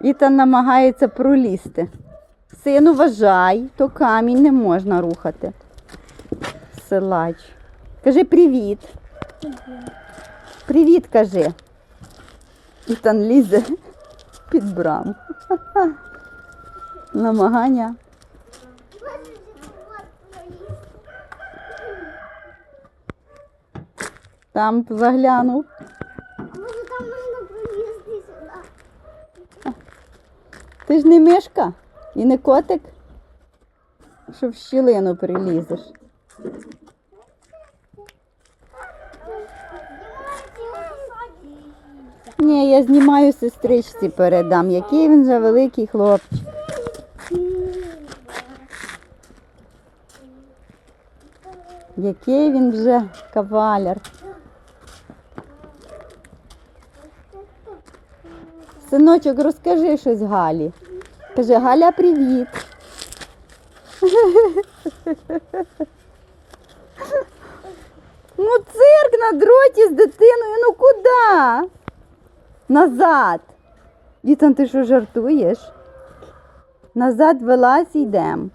Ітан намагається пролізти. Сину, вважай, то камінь не можна рухати. Силач. Кажи привіт. Привіт, кажи. Ітан лізе під браму. Намагання. Там заглянув. Може там можна пролізти сюди. Ти ж не мишка і не котик, що в щілину прилізеш. Ні, я знімаю сестричці передам, який він же великий хлопчик. Який він вже кавалер. Синочок, розкажи щось Галі. Каже, Галя, привіт. Ну, цирк на дроті з дитиною, ну куди? Назад. Дітон, ти що жартуєш? Назад вилазь і йдемо.